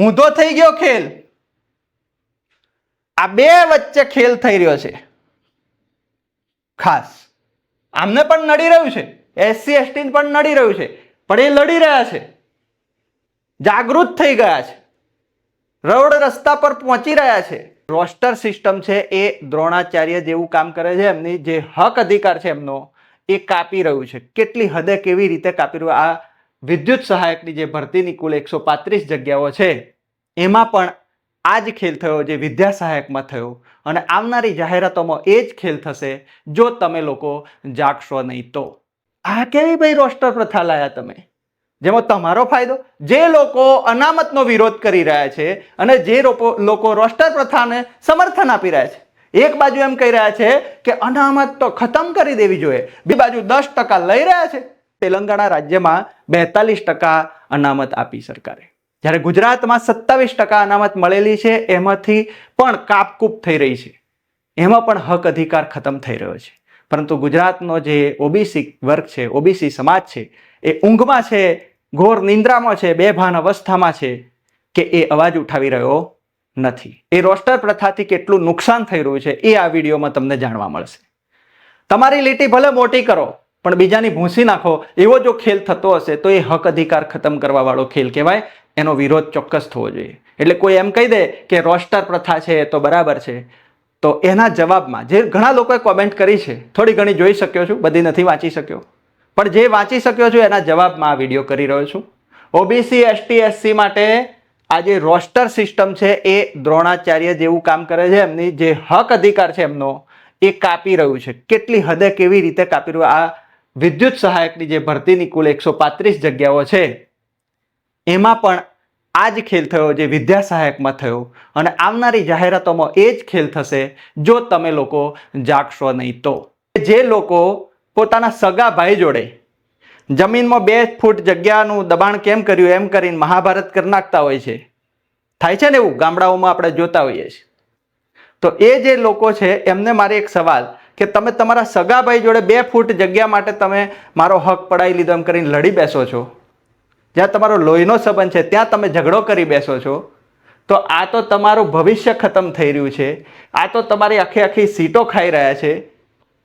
ઊંધો થઈ ગયો ખેલ. આ બે વચ્ચે ખેલ થઈ રહ્યો છે. ખાસ. આમને પણ નડી રહ્યું છે. એસસી એસટી પણ નડી રહ્યું છે. પણ એ લડી રહ્યા છે. જાગૃત થઈ ગયા છે. રોડ રસ્તા પર પહોંચી રહ્યા છે. રોસ્ટર સિસ્ટમ છે એ દ્રોણાચાર્ય જેવું કામ કરે છે. એમની જે હક અધિકાર છે એમનો, એ કાપી રહ્યું છે. કેટલી હદે કેવી રીતે કાપી રહ્યું? આ વિદ્યુત સહાયકની જે ભરતીની કુલ એકસો પાંત્રીસ જગ્યાઓ છે, એમાં પણ આ જ ખેલ થયો જે વિદ્યા સહાયકમાં થયો. અને આવનારી જાહેરાતોમાં એ જ ખેલ થશે જો તમે લોકો જાગશો નહીં તો. આ કેવી ભાઈ રોસ્ટર પ્રથા લાયા તમે? જેમાં તમારો ફાયદો, જે લોકો અનામતનો વિરોધ કરી રહ્યા છે અને જે લોકો રોસ્ટર પ્રથાને સમર્થન આપી રહ્યા છે. એક બાજુ એમ કહી રહ્યા છે કે અનામત તો ખતમ કરી દેવી જોઈએ. બી બાજુ દસ ટકા લઈ રહ્યા છે. તેલંગાણા રાજ્યમાં બેતાલીસ ટકા અનામત આપી સરકારે. જ્યારે ગુજરાતમાં સત્તાવીસ ટકા અનામત મળેલી છે, એમાંથી પણ કાપકૂપ થઈ રહી છે. એમાં પણ હક અધિકાર ખતમ થઈ રહ્યો છે. પરંતુ ગુજરાતનો જે ઓબીસી વર્ગ છે, ઓબીસી સમાજ છે, એ ઊંઘમાં છે, ઘોર નિંદ્રામાં છે, બેભાન અવસ્થામાં છે કે એ અવાજ ઉઠાવી રહ્યો નથી. એ રોસ્ટર પ્રથાથી કેટલું નુકસાન થઈ રહ્યું છે, એ આ વિડીયોમાં તમને જાણવા મળશે. તમારી લીટી ભલે મોટી કરો પણ બીજાની ભૂંસી નાખો, એવો જો ખેલ થતો હશે, તો એ હક અધિકાર ખતમ કરવા વાળો ખેલ કહેવાય. એનો વિરોધ ચોક્કસ થવો જોઈએ. એટલે કોઈ એમ કહી દે કે રોસ્ટર પ્રથા છે તો બરાબર છે. તો એના જવાબમાં જે ઘણા લોકોએ કોમેન્ટ કરી છે, થોડી ઘણી જોઈ શક્યો છું, બધી નથી વાંચી શક્યો. પણ જે વાંચી શક્યો છું, એના જવાબમાં આ વીડિયો કરી રહ્યો છું. ઓબીસી એસટી એસસી માટે આ જે રોસ્ટર સિસ્ટમ છે, એ દ્રોણાચાર્ય જેવું કામ કરે છે, એમની જે હક અધિકાર છે, એમનો, એ કાપી રહ્યું છે. કેટલી હદે કેવી રીતે કાપી રહ્યું? આ વિદ્યુત સહાયકની જે ભરતીની કુલ એકસો પાંત્રીસ જગ્યાઓ છે, એમાં પણ આ જ ખેલ થયો જે વિદ્યા સહાયકમાં થયો. અને આવનારી જાહેરાતોમાં એ જ ખેલ થશે જો તમે લોકો જાગશો નહીં તો. જે લોકો પોતાના સગા ભાઈ જોડે જમીનમાં બે ફૂટ જગ્યાનું દબાણ કેમ કર્યું એમ કરીને મહાભારત કરી નાખતા હોય છે, થાય છે ને એવું? ગામડાઓમાં આપણે જોતા હોઈએ છીએ. તો એ જે લોકો છે, એમને મારે એક સવાલ કે તમે તમારા સગાભાઈ જોડે બે ફૂટ જગ્યા માટે તમે મારો હક પડાવી લીધો એમ કરીને લડી બેસો છો. જ્યાં તમારો લોહીનો સંબંધ છે, ત્યાં તમે ઝઘડો કરી બેસો છો. તો આ તો તમારું ભવિષ્ય ખતમ થઈ રહ્યું છે. આ તો તમારી આખી આખી સીટો ખાઈ રહ્યા છે.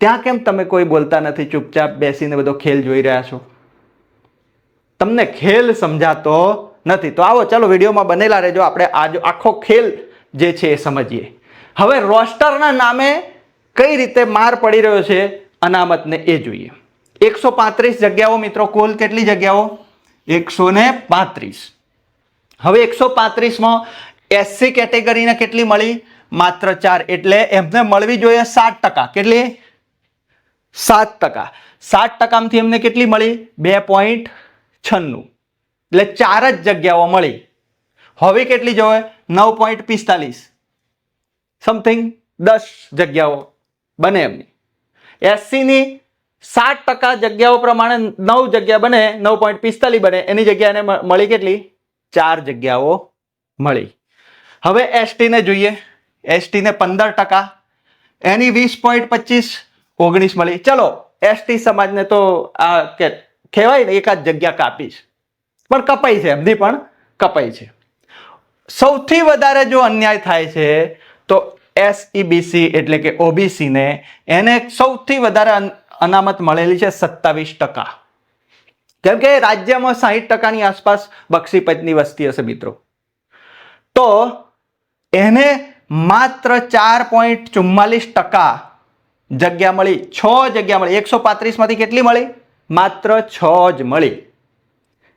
ત્યાં કેમ તમે કોઈ બોલતા નથી, ચૂપચાપ બેસીને બધો ખેલ જોઈ રહ્યા છો? તમને ખેલ સમજાતો નથી. તો આવો, ચાલો વિડીયોમાં બનેલા રહેજો. આપણે આજ આખો ખેલ જે છે એ સમજીએ. હવે રોસ્ટરના નામે કઈ રીતે માર પડી રહ્યો છે અનામતને એ જોઈએ. એકસો પાંત્રીસ જગ્યાઓ મિત્રો, કુલ કેટલી જગ્યાઓ? એકસો ને પાંત્રીસ. હવે એકસો પાંત્રીસમાં એસસી કેટેગરીને કેટલી મળી? માત્ર ચાર, એટલે એમને મળવી જોઈએ સાત ટકા. કેટલી? સાત ટકા. સાત ટકામાંથી એમને કેટલી મળી? બે પોઈન્ટ છન્નું. એટલે ચાર જ જગ્યાઓ મળી. હવે કેટલી જોઈએ? નવ પોઈન્ટ પિસ્તાલીસ. સમથિંગ દસ જગ્યાઓ. બને એમની. એસસીની સાત ટકા જગ્યાઓ પ્રમાણે નવ જગ્યા બને, નવ પોઈન્ટ પિસ્તાલીસ બને. એની જગ્યા એને મળી કેટલી? ચાર જગ્યાઓ મળી. હવે એસટીને જોઈએ. એસટીને પંદર ટકા. એની વીસ પોઈન્ટ પચીસ ઓગણીસ મળી. ચલો, એસટી સમાજને તો આ કે, કહેવાય ને એકાદ જગ્યા કાપી છે પણ કપાઈ છે, એમની પણ કપાઈ છે. સૌથી વધારે જો અન્યાય થાય છે, તો એસઈબીસી એટલે કે ઓબીસીને એને સૌથી વધારે અન- અનામત મળેલી છે સત્તાવીસ ટકા. કેમ કે રાજ્યમાં સાહીઠ ટકાની આસપાસ બક્ષીપતની વસ્તી હશે મિત્રો. તો એને માત્ર ચાર પોઈન્ટ ચુમ્માલીસ ટકા જગ્યા મળી, છ જગ્યા મળી. એકસો પાંત્રીસમાંથી કેટલી મળી? માત્ર છ જ મળી.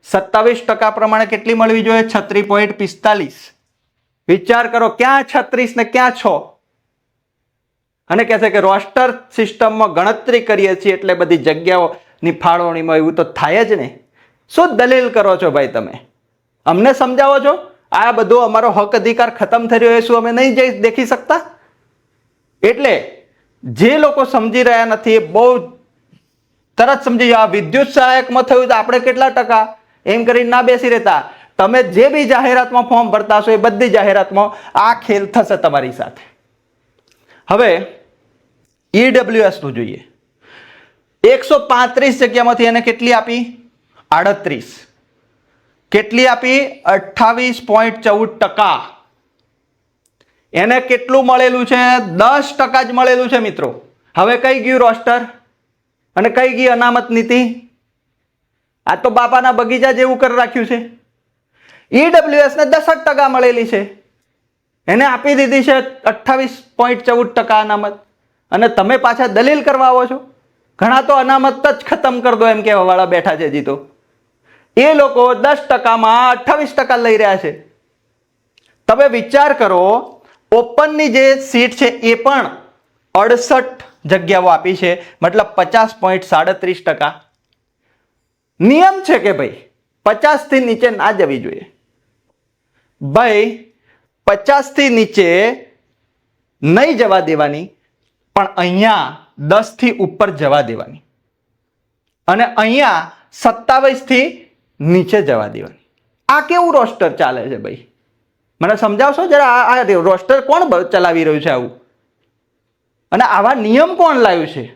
સત્તાવીસ ટકા પ્રમાણે કેટલી મળવી જોઈએ? છત્રીસ પોઈન્ટ પિસ્તાલીસ. વિચાર કરો, ક્યાં છત્રીસ ને ક્યાં છ? અને કહે છે કે રોસ્ટર સિસ્ટમમાં ગણતરી કરીએ છીએ એટલે બધી જગ્યાઓની ફાળવણીમાં એવું તો થાય જ નહીં. શું દલીલ કરો છો ભાઈ તમે? અમને સમજાવો છો? આ બધો અમારો હક અધિકાર ખતમ થઈ રહ્યો એ શું અમે નહીં જઈ દેખી શકતા? એટલે જે લોકો સમજી રહ્યા નથી એ બહુ તરત સમજી આ વિદ્યુત સહાયકમાં થયું તો આપણે કેટલા ટકા? એમ કરીને ના બેસી રહેતા. તમે જે બી જાહેરાતમાં ફોર્મ ભરતા છો એ બધી જાહેરાતમાં આ ખેલ થશે તમારી સાથે. હવે ઈડબ્લ્યુએસનું જોઈએ. એકસો પાંત્રીસ જગ્યામાંથી એને કેટલી આપી? આડત્રીસ. કેટલી આપી? અઠ્ઠાવીસ પોઈન્ટ ચૌદ ટકા. એને કેટલું મળેલું છે? દસ ટકા જ મળેલું છે મિત્રો. હવે કઈ ગયું રોસ્ટર? અને કઈ ગઈ અનામત નીતિ? આ તો બાપાના બગીચા જેવું કરી રાખ્યું છે. ઈડબ્લ્યુએસને દસ જ ટકા મળેલી છે. એને આપી દીધી છે અઠ્ઠાવીસ પોઈન્ટ ચૌદ ટકા અનામત. અને તમે પાછા દલીલ કરવા આવો છો? ઘણા તો અનામત જ ખતમ કરી દો એમ કહેવા વાળા બેઠા છે જીતો. એ લોકો દસ ટકામાં અઠ્ઠાવીસ ટકા લઈ રહ્યા છે. તમે વિચાર કરો, ઓપનની જે સીટ છે એ પણ અડસઠ જગ્યાઓ આપી છે, મતલબ પચાસ પોઈન્ટ સાડત્રીસ ટકા. નિયમ છે કે ભાઈ, પચાસથી નીચે ના જવી જોઈએ. ભાઈ પચાસથી નીચે નહીં જવા દેવાની, પણ અહીંયા દસથી ઉપર જવા દેવાની. અને અહીંયા સત્તાવીસથી નીચે જવા દેવાની. આ કેવું રોસ્ટર ચાલે છે ભાઈ? મને સમજાવશો? જરા આ રોસ્ટર કોણ ચલાવી રહ્યું છે આવું? અને આવા નિયમ કોણ લાવ્યું છે?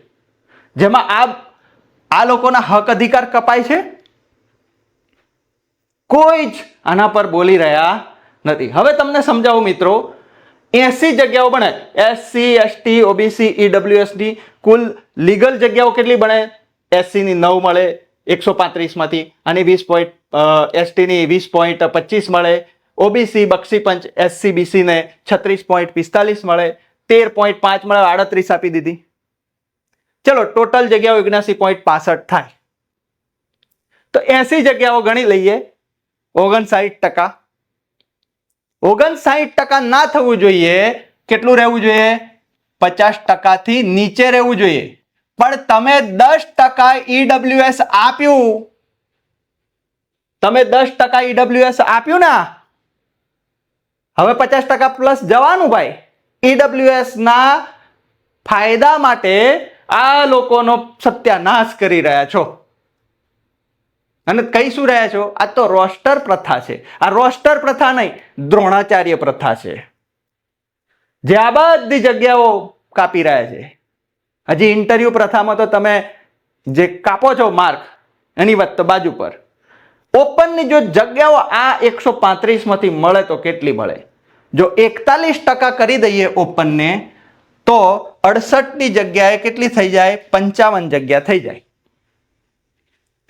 જેમાં આ આ લોકોના હક અધિકાર કપાય છે? કોઈ જ આના પર બોલી રહ્યા નથી. હવે તમને સમજાવું મિત્રો, એસી જગ્યાઓ બને. એસસી એસટી ઓબીસી ઈડબ્લ્યુએસડી કુલ લીગલ જગ્યાઓ કેટલી બને? એસસીની નવ મળે, એકસો પાંત્રીસમાંથી. અને વીસ પોઈન્ટ એસટીની વીસ પોઈન્ટ પચીસ મળે. ઓબીસી બક્ષી પંચ એસસી બીસીને છત્રીસ પોઈન્ટ પિસ્તાલીસ મળે. તેર પોઈન્ટ પાંચ મળે, આડત્રીસ આપી દીધી. ચલો, ટોટલ જગ્યાઓ ઓગણસી પોઈન્ટ પાસઠ થાય. તો એસી જગ્યાઓ ગણી લઈએ. ઓગણસાઠ ટકા. ઓગણસાઠ ટકા ના થવું જોઈએ. કેટલું રહેવું જોઈએ? પચાસ ટકાથી નીચે રહેવું જોઈએ. પણ તમે દસ ટકા ઈડબ્લ્યુએસ આપ્યું. તમે દસ ટકા ઈડબ્લ્યુએસ આપ્યું ના. હવે પચાસ ટકા પ્લસ જવાનું ભાઈ. ઈડબ્લ્યુએસ ના ફાયદા માટે આ લોકોનો સત્યાનાશ કરી રહ્યા છો. અને કહી શું રહ્યા છો? આ તો રોસ્ટર પ્રથા છે. આ રોસ્ટર પ્રથા નહીં, દ્રોણાચાર્ય પ્રથા છે. જે આ બધી જગ્યાઓ કાપી રહ્યા છે. હજી ઇન્ટરવ્યુ પ્રથામાં તો તમે જે કાપો છો માર્ક એની વાત તો બાજુ પર. ઓપનની જો જગ્યાઓ આ એકસો પાંત્રીસમાંથી મળે તો કેટલી મળે? જો એકતાલીસ ટકા કરી દઈએ ઓપનને, તો અડસઠની જગ્યાએ કેટલી થઈ જાય? પંચાવન જગ્યા થઈ જાય.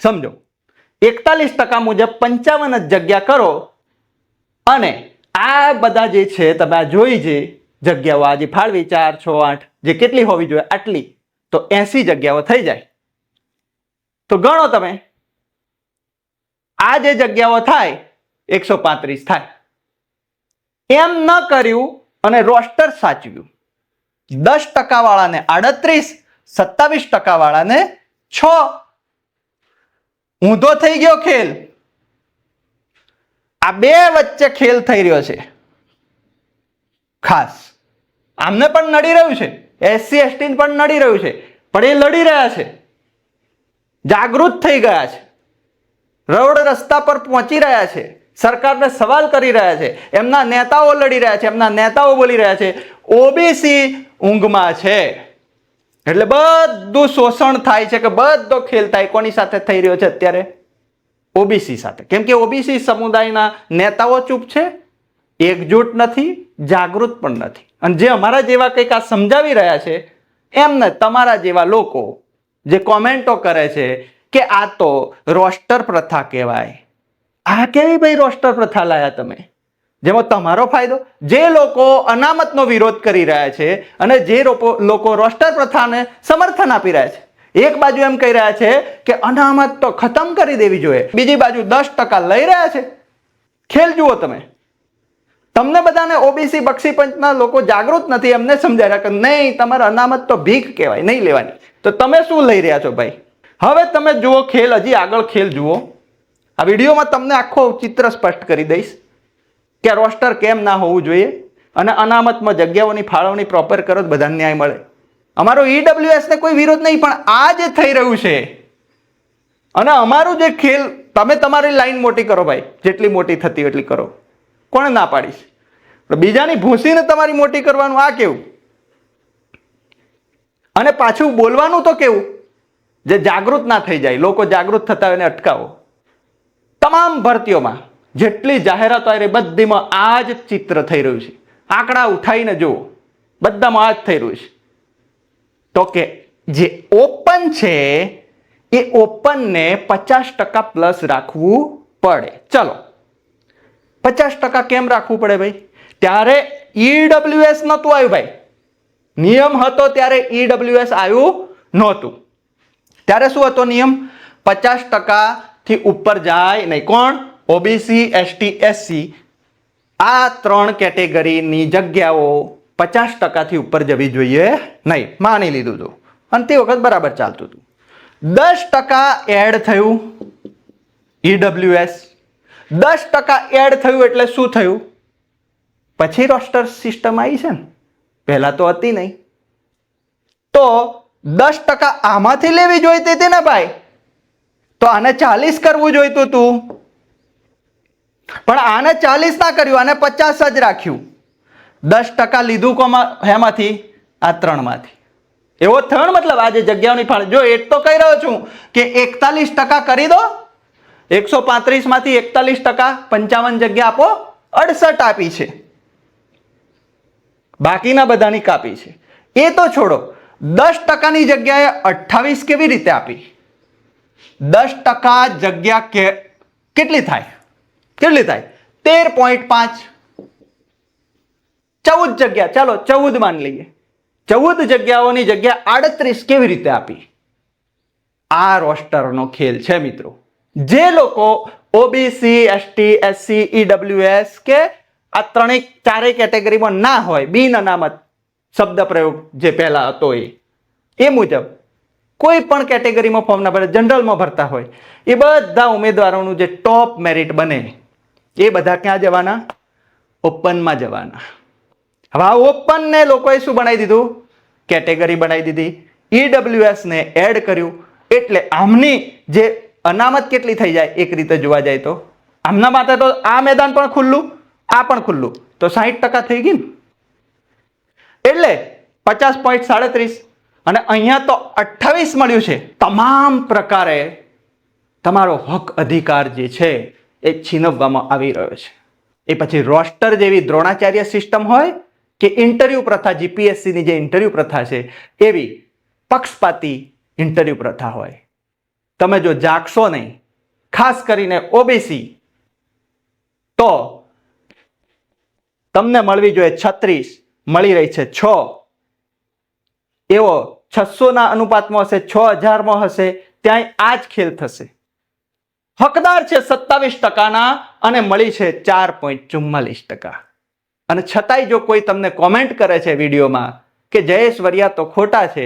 સમજો? એકતાલીસ ટકા મુજબ પંચાવન જ જગ્યા કરો. અને આ બધા જે છે, તમે આ જોઈ જે જગ્યાઓ આજે ફાળવી, ચાર, છ, આઠ, જે કેટલી હોવી જોઈએ, આટલી, તો એસી જગ્યાઓ થઈ જાય. તો ગણો તમે. આ જે જગ્યાઓ થાય, એકસો પાંત્રીસ થાય. એમ ન કર્યું અને રોસ્ટર સાચવ્યું. દસ ટકા વાળાને આડત્રીસ, સત્તાવીસ ટકા વાળાને છ ઊંધો થઈ ગયો ખેલ. આ બે વચ્ચે ખેલ થઈ રહ્યો છે. ખાસ. આમને પણ નડી રહ્યું છે. એસસી એસટી પણ નડી રહ્યું છે. પણ એ લડી રહ્યા છે. જાગૃત થઈ ગયા છે. રોડ રસ્તા પર પહોંચી રહ્યા છે. સરકારને સવાલ કરી રહ્યા છે. એમના નેતાઓ લડી રહ્યા છે. એમના નેતાઓ બોલી રહ્યા છે. ઓબીસી ઊંઘમાં છે. એટલે બધું શોષણ થાય છે કે બધો ખેલ થાય. કોની સાથે થઈ રહ્યો છે અત્યારે? ઓબીસી સાથે. કેમ કે ઓબીસી સમુદાયના નેતાઓ ચૂપ છે, એકજૂટ નથી, જાગૃત પણ નથી. અને જે અમારા જેવા કંઈક આ સમજાવી રહ્યા છે, એમને તમારા જેવા લોકો જે કોમેન્ટો કરે છે કે આ તો રોસ્ટર પ્રથા કહેવાય. આ કેવી ભાઈ રોસ્ટર પ્રથા લાયા તમે? જેમાં તમારો ફાયદો, જે લોકો અનામતનો વિરોધ કરી રહ્યા છે અને જે લોકો રોસ્ટર પ્રથાને સમર્થન આપી રહ્યા છે. એક બાજુ એમ કહી રહ્યા છે કે અનામત તો ખતમ કરી દેવી જોઈએ. બીજી બાજુ દસ ટકા લઈ રહ્યા છે. ખેલ જુઓ તમે. તમને બધાને ઓબીસી બક્ષી પંચના લોકો જાગૃત નથી એમને સમજાય કે નહીં, તમારે અનામત તો ભીખ કહેવાય, નહીં લેવાની. તો તમે શું લઈ રહ્યા છો ભાઈ? હવે તમે જુઓ, ખેલ, હજી આગળ ખેલ જુઓ. આ વિડીયોમાં તમને આખો ચિત્ર સ્પષ્ટ કરી દઈશ. કે રોસ્ટર કેમ ના હોવું જોઈએ અને અનામતમાં જગ્યાઓની ફાળવણી પ્રોપર કરો તો બધાને ન્યાય મળે. અમારો ઈડબ્લ્યુએસને કોઈ વિરોધ નહીં, પણ આ જે થઈ રહ્યું છે, અને અમારું જે ખેલ, તમે તમારી લાઈન મોટી કરો ભાઈ, જેટલી મોટી થતી એટલી કરો. કોણે ના પાડીશ બીજાની ભૂસીને તમારી મોટી કરવાનું આ કેવું? અને પાછું બોલવાનું તો કેવું? જે જાગૃત ના થઈ જાય, લોકો જાગૃત થતા એને અટકાવો. તમામ ભરતીઓમાં જેટલી જાહેરાતો આવી રહી બધીમાં આ જ ચિત્ર થઈ રહ્યું છે. આંકડા ઉઠાવીને જુઓ. બધામાં આ જ થઈ રહ્યું છે. તો કે જે ઓપન છે, એ ઓપનને પચાસ ટકા પ્લસ રાખવું પડે. ચલો. પચાસ ટકા કેમ રાખવું પડે ભાઈ? ત્યારે ઈડબ્લ્યુએસ નહોતું આવ્યું ભાઈ. નિયમ હતો ત્યારે ઈડબ્લ્યુએસ આવ્યું નહોતું. ત્યારે શું હતો નિયમ? પચાસ ટકાથી ઉપર જાય નહીં. કોણ? ઓબીસી, એસટી, એસસી, આ ત્રણ કેટેગરીની જગ્યાઓ પચાસ ટકાથી ઉપર જવી જોઈએ નહીં. માની લીધું હતું અને તે વખત બરાબર ચાલતું હતું. દસ ટકા એડ થયું ઈડબ્લ્યુએસ દસ ટકા એડ થયું એટલે શું થયું? પછી રોસ્ટર સિસ્ટમ આવી છે ને. પહેલાં તો હતી નહીં. તો દસ ટકા આમાંથી લેવી જોઈતી હતી ને ભાઈ તો આને ચાલીસ કરવું જોઈતું હતું પણ આને ચાલીસ ના કર્યું, આને પચાસ જ રાખ્યું. દસ ટકા લીધું કોમાં? હેમાંથી? આ ત્રણમાંથી. એવો થયો મતલબ આજે જગ્યાઓની ફાળે. જો એ તો કહી રહ્યો છું કે એકતાલીસ ટકા કરી દો, એકસો પાંત્રીસમાંથી એકતાલીસ ટકા પંચાવન જગ્યા આપો, અડસઠ આપી છે. બાકીના બધાની કાપી છે. એ તો છોડો, દસ ટકાની જગ્યાએ અઠ્ઠાવીસ કેવી રીતે આપી? દસ ટકા જગ્યા કેટલી થાય? કેટલી થાય? તેર પોઈન્ટ પાંચ. ચૌદ જગ્યા. ચાલો, ચૌદ માન લઈએ. ચૌદ જગ્યાઓની જગ્યા આડત્રીસ કેવી રીતે આપી? આ રોસ્ટરનો ખેલ છે, મિત્રો. જે લોકો ઓબીસી એસટી એસસી ઈડબ્લ્યુએસ કે આ ત્રણેય ચારેય કેટેગરીમાં ના હોય, બિન અનામત શબ્દ પ્રયોગ જે પહેલા હતો એ એ મુજબ કોઈ પણ કેટેગરીમાં ફોર્મ ના ભરે જનરલમાં ભરતા હોય, એ બધા ઉમેદવારોનું જે ટોપ મેરિટ બને એ બધા ક્યાં જવાના? ઓપનમાં જવાના. હવે આ ઓપનને લોકોએ શું બનાવી દીધું? કેટેગરી બનાવી દીધી. ઈડબ્લ્યુએસ ને એડ કર્યું. એટલે આમની જે અનામત કેટલી થઈ જાય એક રીતે જોવા જાય તો. આમના માટે તો આ મેદાન પણ ખુલ્લું, આ પણ ખુલ્લું. તો સાહીઠ ટકા થઈ ગઈ ને. એટલે પચાસ પોઈન્ટ સાડત્રીસ અને અહીંયા તો અઠ્ઠાવીસ મળ્યું છે. તમામ પ્રકારે તમારો હક અધિકાર જે છે એ છીનવવામાં આવી રહ્યો છે. એ પછી રોસ્ટર જેવી દ્રોણાચાર્ય સિસ્ટમ હોય કે ઇન્ટરવ્યૂ પ્રથા, જીપીએસસીની જે ઇન્ટરવ્યૂ પ્રથા છે, એવી પક્ષપાતી ઇન્ટરવ્યૂ પ્રથા હોય. તમે જો જાગશો નહીં, ખાસ કરીને ઓબીસી, તો તમને મળવી જોઈએ છત્રીસ, મળી રહી છે છ. એવો છસોના અનુપાતમાં હશે, છ હજારમાં હશે ત્યાં આ જ ખેલ થશે. હકદાર છે સત્તાવીસ ટકાના અને મળી છે ચાર પોઈન્ટ ચુમ્માલીસ ટકા. અને છતાંય જો કોઈ તમને કોમેન્ટ કરે છે વિડીયોમાં કે જયેશ વરિયા તો ખોટા છે,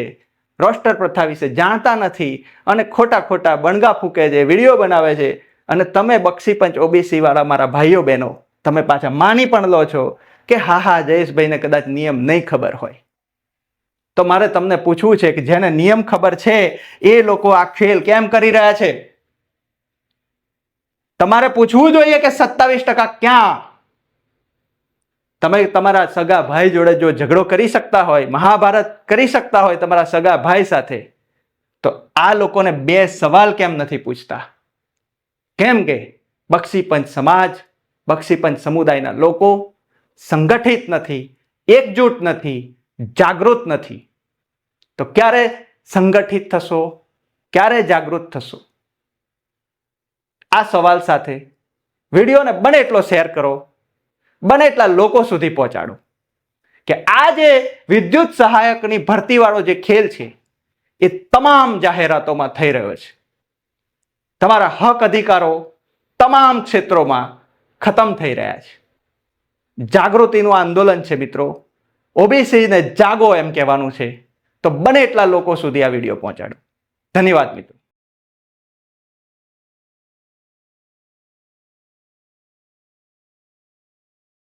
રોસ્ટર પ્રથા વિશે જાણતા નથી અને ખોટા ખોટા બણગા ફૂકે છે, વીડિયો બનાવે છે અને તમે બક્ષી પંચ ઓબીસી વાળા મારા ભાઈઓ બહેનો, તમે પાછા માની પણ લો છો કે હા હા, જયેશભાઈને કદાચ નિયમ નહીં ખબર હોય. તો મારે તમને પૂછવું છે કે જેને નિયમ ખબર છે એ લોકો આ ખેલ કેમ કરી રહ્યા છે? તમારે પૂછવું જોઈએ કે સત્તાવીસ ટકા ક્યાં? તમે તમારા સગા ભાઈ જોડે જો ઝઘડો કરી શકતા હોય, મહાભારત કરી શકતા હોય તમારા સગા ભાઈ સાથે, તો આ લોકોને બે સવાલ કેમ નથી પૂછતા? કેમ કે બક્ષીપંચ સમાજ, બક્ષીપંચ સમુદાયના લોકો સંગઠિત નથી, એકજૂટ નથી, જાગૃત નથી. તો ક્યારે સંગઠિત થશો? ક્યારે જાગૃત થશો? આ સવાલ સાથે વિડીયોને બને એટલો શેર કરો, બને એટલા લોકો સુધી પહોંચાડો. કે આ જે વિદ્યુત સહાયકની ભરતીવાળો જે ખેલ છે, એ તમામ જાહેરાતોમાં થઈ રહ્યો છે. તમારા હક અધિકારો તમામ ક્ષેત્રોમાં ખતમ થઈ રહ્યા છે. જાગૃતિનું આંદોલન છે મિત્રો. ઓબીસીને જાગો એમ કહેવાનું છે. તો બને એટલા લોકો સુધી આ વીડિયો પહોંચાડો. ધન્યવાદ મિત્રો.